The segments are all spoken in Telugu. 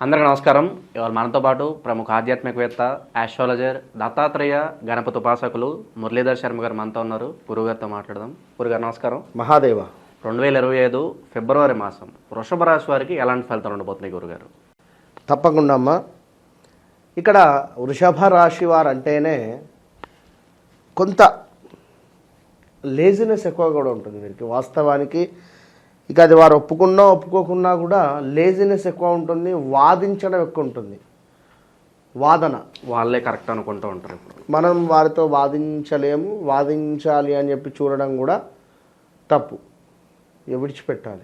అందరికీ నమస్కారం. ఇవాళ మనతో పాటు ప్రముఖ ఆధ్యాత్మికవేత్త ఆస్ట్రాలజర్ దత్తాత్రేయ గణపతి ఉపాసకులు మురళీధర్ శర్మ గారు మనతో ఉన్నారు. గురుగారితో మాట్లాడదాం. గురుగారు నమస్కారం. మహాదేవ. రెండు వేల ఇరవై ఐదు ఫిబ్రవరి మాసం వృషభ రాశి వారికి ఎలాంటి ఫలితాలు ఉండబోతున్నాయి గురుగారు తప్పకుండా అమ్మా. ఇక్కడ వృషభ రాశి వారు అంటేనే కొంత లేజినెస్ ఎక్కువ కూడా ఉంటుంది వీరికి. వాస్తవానికి ఇక అది వారు ఒప్పుకున్నా ఒప్పుకోకున్నా కూడా లేజినెస్ ఎక్కువ ఉంటుంది వాదించడం ఎక్కువ ఉంటుంది. వాదన. వాళ్ళే కరెక్ట్ అనుకుంటూ ఉంటారు ఇప్పుడు. మనం వారితో వాదించలేము వాదించాలి అని చెప్పి చూడడం కూడా తప్పు. విడిచిపెట్టాలి.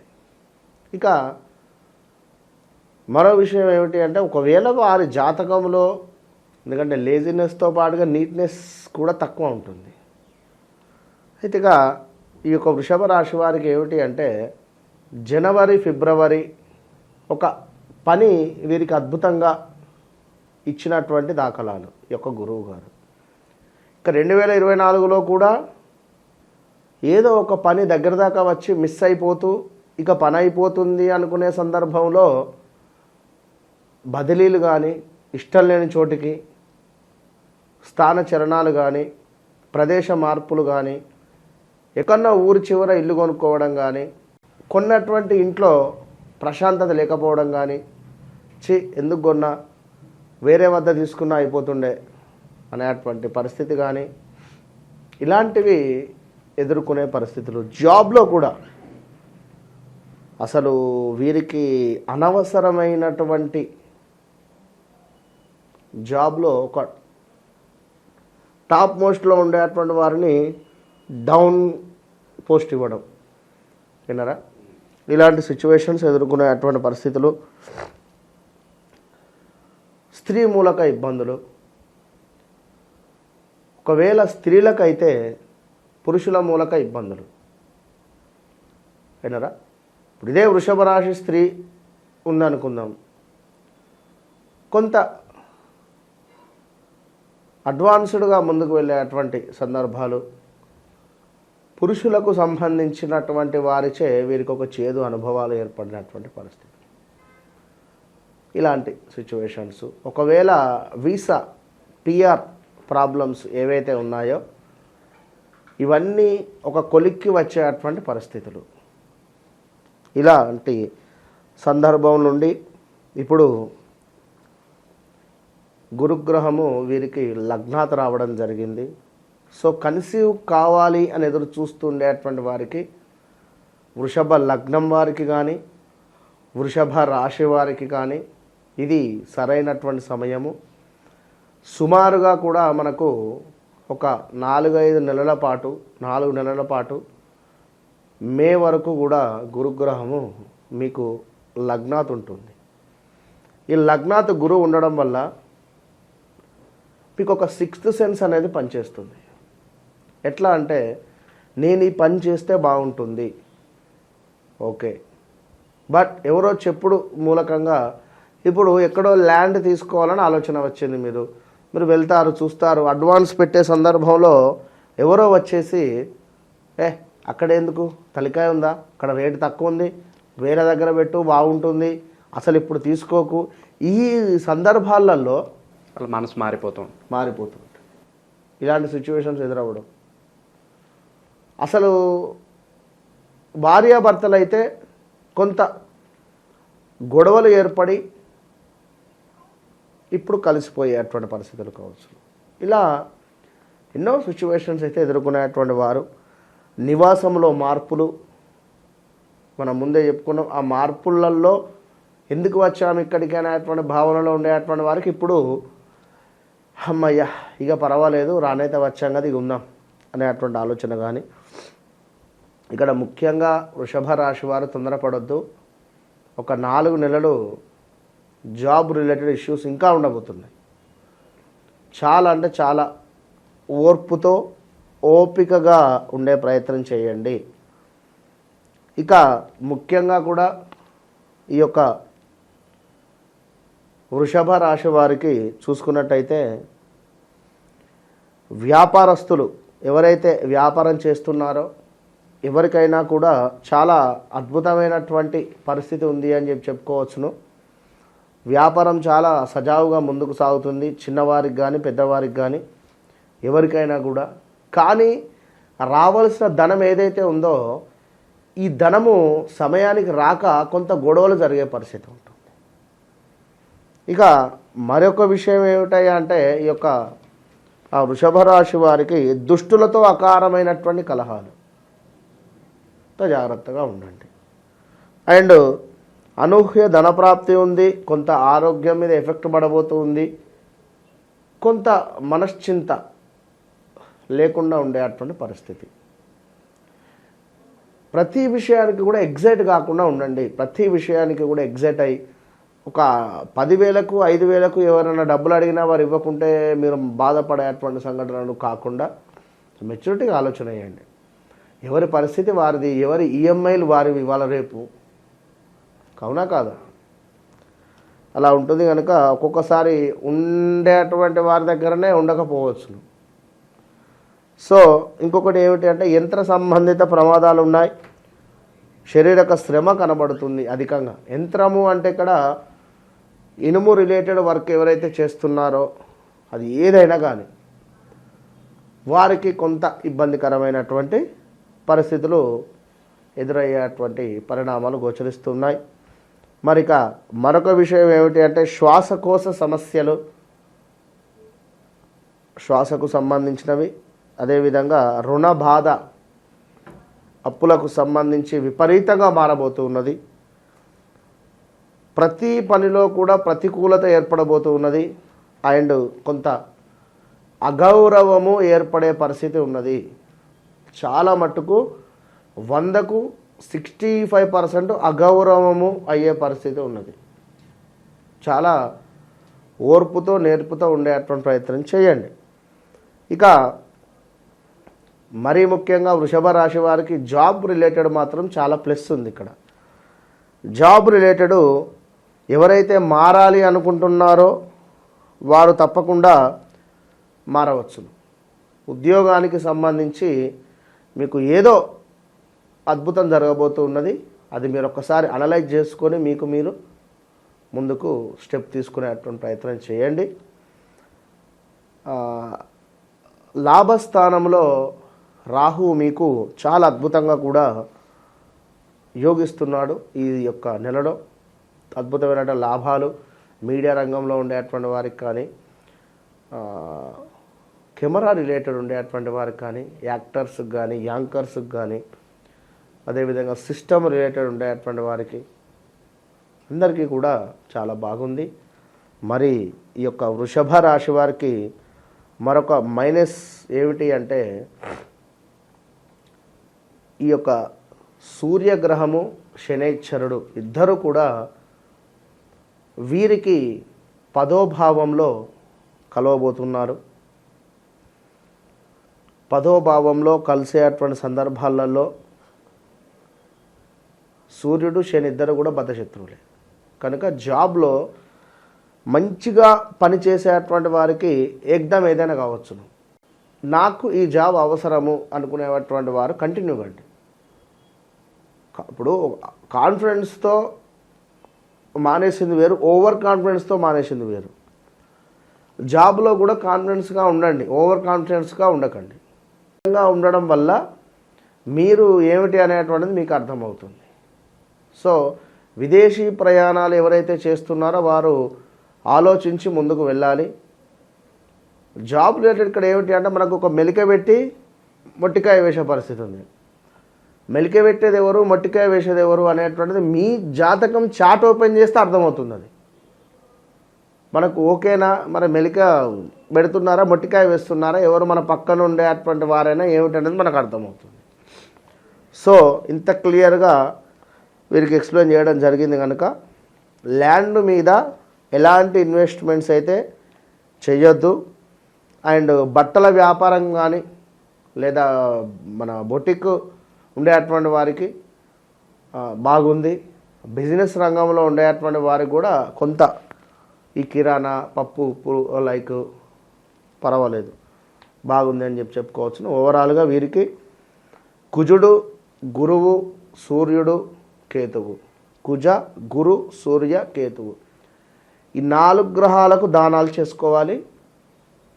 ఇక మరో విషయం ఏమిటి అంటే ఒకవేళ వారి జాతకంలో ఎందుకంటే లేజినెస్తో పాటుగా నీట్నెస్ కూడా తక్కువ ఉంటుంది. అయితే ఇక ఈ యొక్క వృషభ రాశి వారికి ఏమిటి అంటే జనవరి ఫిబ్రవరి ఒక పని వీరికి అద్భుతంగా ఇచ్చినటువంటి దాఖలాలు ఈ యొక్క గురువు గారు. ఇక రెండు వేల ఇరవై నాలుగులో కూడా ఏదో ఒక పని దగ్గర దాకా వచ్చి మిస్ అయిపోతూ ఇక పని అయిపోతుంది అనుకునే సందర్భంలో బదిలీలు కానీ ఇష్టం లేని చోటికి స్థాన చరణాలు కానీ ప్రదేశ మార్పులు కానీ ఎక్కడన్నా ఊరి చివర ఇల్లు కొనుక్కోవడం కానీ కొన్నటువంటి ఇంట్లో ప్రశాంతత లేకపోవడం కానీ చి ఎందుకు కొన్నా? వేరే వద్ద తీసుకున్నా అయిపోతుండే అనేటువంటి పరిస్థితి కానీ ఇలాంటివి ఎదుర్కొనే పరిస్థితులు. జాబ్లో కూడా అసలు వీరికి అనవసరమైనటువంటి జాబ్లో ఒక టాప్ మోస్ట్లో ఉండేటువంటి వారిని డౌన్ పోస్ట్ ఇవ్వడం. విన్నారా? ఇలాంటి సిచ్యువేషన్స్ ఎదుర్కొనేటువంటి పరిస్థితులు స్త్రీ మూలక ఇబ్బందులు. ఒకవేళ స్త్రీలకైతే పురుషుల మూలక ఇబ్బందులు. వినరా ఇప్పుడు ఇదే వృషభ రాశి స్త్రీ ఉందనుకుందాం. కొంత అడ్వాన్స్డ్గా ముందుకు వెళ్ళేటువంటి సందర్భాలు పురుషులకు సంబంధించినటువంటి వారిచే వీరికి ఒక చేదు అనుభవాలు ఏర్పడినటువంటి పరిస్థితి. ఇలాంటి సిచ్యువేషన్స్ ఒకవేళ వీసా పిఆర్ ప్రాబ్లమ్స్ ఏవైతే ఉన్నాయో ఇవన్నీ ఒక కొలిక్కి వచ్చేటువంటి పరిస్థితులు. ఇలాంటి సందర్భం నుండి ఇప్పుడు గురుగ్రహము వీరికి లగ్నాత రావడం జరిగింది. సో కన్సీవ్ కావాలి అని ఎదురు చూస్తుండేటువంటి వారికి వృషభ లగ్నం వారికి కానీ వృషభ రాశి వారికి కానీ ఇది సరైనటువంటి సమయము. సుమారుగా కూడా మనకు ఒక నాలుగైదు నెలల పాటు నాలుగు నెలల పాటు మే వరకు కూడా గురుగ్రహము మీకు లగ్నాత్ ఉంటుంది. ఈ లగ్నాత్ గురువు ఉండడం వల్ల మీకు ఒక సిక్స్త్ సెన్స్ అనేది పనిచేస్తుంది. ఎట్లా అంటే నేను ఈ పని చేస్తే బాగుంటుంది. ఓకే. బట్ ఎవరో చెప్పుడు మూలకంగా ఇప్పుడు ఎక్కడో ల్యాండ్ తీసుకోవాలని ఆలోచన వచ్చింది మీరు. మీరు వెళ్తారు చూస్తారు అడ్వాన్స్ పెట్టే సందర్భంలో ఎవరో వచ్చేసి ఏ అక్కడ ఎందుకు? తలికాయ ఉందా? అక్కడ రేటు తక్కువ ఉంది. వేరే దగ్గర పెట్టు బాగుంటుంది. అసలు ఇప్పుడు తీసుకోకు. ఈ సందర్భాలలో వాళ్ళ మనసు మారిపోతుంది మారిపోతుంది ఇలాంటి సిచ్యువేషన్స్ ఎదురవ్వడం. అసలు భార్యాభర్తలు అయితే కొంత గొడవలు ఏర్పడి ఇప్పుడు కలిసిపోయేటువంటి పరిస్థితులు కావచ్చు. ఇలా ఎన్నో సిచ్యువేషన్స్ అయితే ఎదుర్కొనేటువంటి వారు నివాసంలో మార్పులు మనం ముందే చెప్పుకున్నాం. ఆ మార్పులలో ఎందుకు వచ్చాము ఇక్కడికి అనేటువంటి భావనలో ఉండేటువంటి వారికి ఇప్పుడు అమ్మయ్య ఇక పర్వాలేదు రానైతే వచ్చాం కదా ఇక ఉందాం అనేటువంటి ఆలోచన కానీ ఇక్కడ ముఖ్యంగా వృషభ రాశి వారు తొందరపడొద్దు. ఒక నాలుగు నెలలు జాబ్ రిలేటెడ్ ఇష్యూస్ ఇంకా ఉండబోతున్నాయి. చాలా అంటే చాలా ఓర్పుతో ఓపికగా ఉండే ప్రయత్నం చేయండి. ఇక ముఖ్యంగా కూడా ఈ యొక్క వృషభ రాశి వారికి చూసుకున్నట్టయితే వ్యాపారస్తులు ఎవరైతే వ్యాపారం చేస్తున్నారో ఎవరికైనా కూడా చాలా అద్భుతమైనటువంటి పరిస్థితి ఉంది అని చెప్పి చెప్పుకోవచ్చును. వ్యాపారం చాలా సజావుగా ముందుకు సాగుతుంది చిన్నవారికి కానీ పెద్దవారికి కానీ ఎవరికైనా కూడా. కానీ రావాల్సిన ధనం ఏదైతే ఉందో ఈ ధనము సమయానికి రాక కొంత గొడవలు జరిగే పరిస్థితి ఉంటుంది. ఇక మరొక విషయం ఏమిటాయి అంటే ఈ యొక్క ఆ వృషభ రాశి వారికి దుష్టులతో అకారమైనటువంటి కలహాలు. జాగ్రత్తగా ఉండండి. అండ్ అనూహ్య ధనప్రాప్తి ఉంది కొంత ఆరోగ్యం మీద ఎఫెక్ట్ పడబోతుంది కొంత మనశ్చింత లేకుండా ఉండేటువంటి పరిస్థితి. ప్రతి విషయానికి కూడా ఎగ్జైట్ కాకుండా ఉండండి. ప్రతి విషయానికి కూడా ఎగ్జైట్ అయ్యి ఒక పదివేలకు ఐదు వేలకు ఎవరైనా డబ్బులు అడిగినా వారు ఇవ్వకుంటే మీరు బాధపడేటువంటి సంఘటనలు కాకుండా మెచ్యూరిటీగా ఆలోచన చేయండి. ఎవరి పరిస్థితి వారిది ఎవరి ఈఎంఐలు వారివి ఇవాళ రేపు. కావునా కాదా? అలా ఉంటుంది కనుక ఒక్కొక్కసారి ఉండేటువంటి వారి దగ్గరనే ఉండకపోవచ్చు. సో ఇంకొకటి ఏమిటి అంటే యంత్ర సంబంధిత ప్రమాదాలు ఉన్నాయి. శరీరక శ్రమ కనబడుతుంది అధికంగా. యంత్రము అంటే ఇక్కడ ఇనుము రిలేటెడ్ వర్క్ ఎవరైతే చేస్తున్నారో అది ఏదైనా కానీ వారికి కొంత ఇబ్బందికరమైనటువంటి పరిస్థితులు ఎదురయ్యేటువంటి పరిణామాలు గోచరిస్తున్నాయి. మరిక మరొక విషయం ఏమిటి అంటే శ్వాసకోశ సమస్యలు శ్వాసకు సంబంధించినవి. అదేవిధంగా రుణ బాధ అప్పులకు సంబంధించి విపరీతంగా మారబోతూ ఉన్నది. ప్రతి పనిలో కూడా ప్రతికూలత ఏర్పడబోతూ ఉన్నది. అండ్ కొంత అగౌరవము ఏర్పడే పరిస్థితి ఉన్నది. చాలా మట్టుకు వందకు సిక్స్టీ ఫైవ్ పర్సెంట్ అగౌరవము అయ్యే పరిస్థితి ఉన్నది. చాలా ఓర్పుతో నేర్పుతో ఉండేటువంటి ప్రయత్నం చేయండి. ఇక మరీ ముఖ్యంగా వృషభ రాశి వారికి జాబ్ రిలేటెడ్ మాత్రం చాలా ప్లస్ ఉంది ఇక్కడ. జాబ్ రిలేటెడ్ ఎవరైతే మారాలి అనుకుంటున్నారో వారు తప్పకుండా మారవచ్చు ఉద్యోగానికి సంబంధించి మీకు ఏదో అద్భుతం జరగబోతూ ఉన్నది అది మీరు ఒక్కసారి అనలైజ్ చేసుకొని మీకు మీరు ముందుకు స్టెప్ తీసుకునేటువంటి ప్రయత్నం చేయండి. లాభస్థానంలో రాహు మీకు చాలా అద్భుతంగా కూడా యోగిస్తున్నాడు ఈ యొక్క నెలలో. అద్భుతమైన లాభాలు మీడియా రంగంలో ఉండేటువంటి వారికి కానీ కెమెరా రిలేటెడ్ ఉండేటువంటి వారికి కానీ యాక్టర్స్కి కానీ యాంకర్స్కి కానీ అదేవిధంగా సిస్టమ్ రిలేటెడ్ ఉండేటువంటి వారికి అందరికీ కూడా చాలా బాగుంది. మరి ఈ యొక్క వృషభ రాశి వారికి మరొక మైనస్ ఏమిటి అంటే ఈ యొక్క సూర్యగ్రహము శనైశ్వరుడు ఇద్దరు కూడా వీరికి పదోభావంలో కలవబోతున్నారు. పదోభావంలో కలిసేటువంటి సందర్భాలలో సూర్యుడు శని ఇద్దరు కూడా బద్ధశత్రువులే కనుక జాబ్లో మంచిగా పనిచేసేటువంటి వారికి ఎగ్దం ఏదైనా కావచ్చును. నాకు ఈ జాబ్ అవసరము అనుకునేటువంటి వారు కంటిన్యూ కండి ఇప్పుడు కాన్ఫిడెన్స్తో మానేసింది వేరు ఓవర్ కాన్ఫిడెన్స్తో మానేసింది వేరు. జాబ్లో కూడా కాన్ఫిడెన్స్గా ఉండండి ఓవర్ కాన్ఫిడెన్స్గా ఉండకండి. విధంగా ఉండడం వల్ల మీరు ఏమిటి అనేటువంటిది మీకు అర్థమవుతుంది. సో విదేశీ ప్రయాణాలు ఎవరైతే చేస్తున్నారో వారు ఆలోచించి ముందుకు వెళ్ళాలి. జాబ్ రిలేటెడ్ ఇక్కడ ఏమిటి అంటే మనకు ఒక మెలిక పెట్టి మొట్టికాయ వేసే పరిస్థితి ఉంది. మెలిక పెట్టేది ఎవరు మొట్టికాయ వేసేది ఎవరు అనేటువంటిది మీ జాతకం చాట్ ఓపెన్ చేస్తే అర్థమవుతుంది అది. మనకు ఓకేనా? మరి మెలిక పెడుతున్నారా? మొట్టికాయ వేస్తున్నారా? ఎవరు మన పక్కన ఉండే అటువంటి వారైనా ఏమిటనేది మనకు అర్థమవుతుంది. సో ఇంత క్లియర్గా వీరికి ఎక్స్ప్లెయిన్ చేయడం జరిగింది కనుక ల్యాండ్ మీద ఎలాంటి ఇన్వెస్ట్మెంట్స్ అయితే చేయొద్దు అండ్ బట్టల వ్యాపారం కానీ లేదా మన బొటిక్ ఉండేటువంటి వారికి బాగుంది. బిజినెస్ రంగంలో ఉండేటువంటి వారికి కూడా కొంత ఈ కిరాణా పప్పు ఉప్పు లైక్ పర్వాలేదు. బాగుంది అని చెప్పి చెప్పుకోవచ్చు ఓవరాల్గా వీరికి కుజుడు గురువు సూర్యుడు కేతువు. కుజ గురు సూర్య కేతువు. ఈ నాలుగు గ్రహాలకు దానాలు చేసుకోవాలి.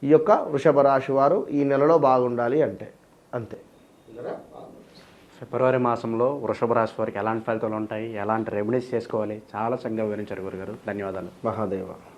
ఈ యొక్క వృషభ రాశి వారు ఈ నెలలో బాగుండాలి అంటే అంతే. ఫిబ్రవరి మాసంలో వృషభ రాశి వారికి ఎలాంటి ఫలితాలు ఉంటాయి? ఎలాంటి రెమెడీస్ చేసుకోవాలి? చాలా చక్కగా వివరించారు గురుగారు. ధన్యవాదాలు. మహాదేవ.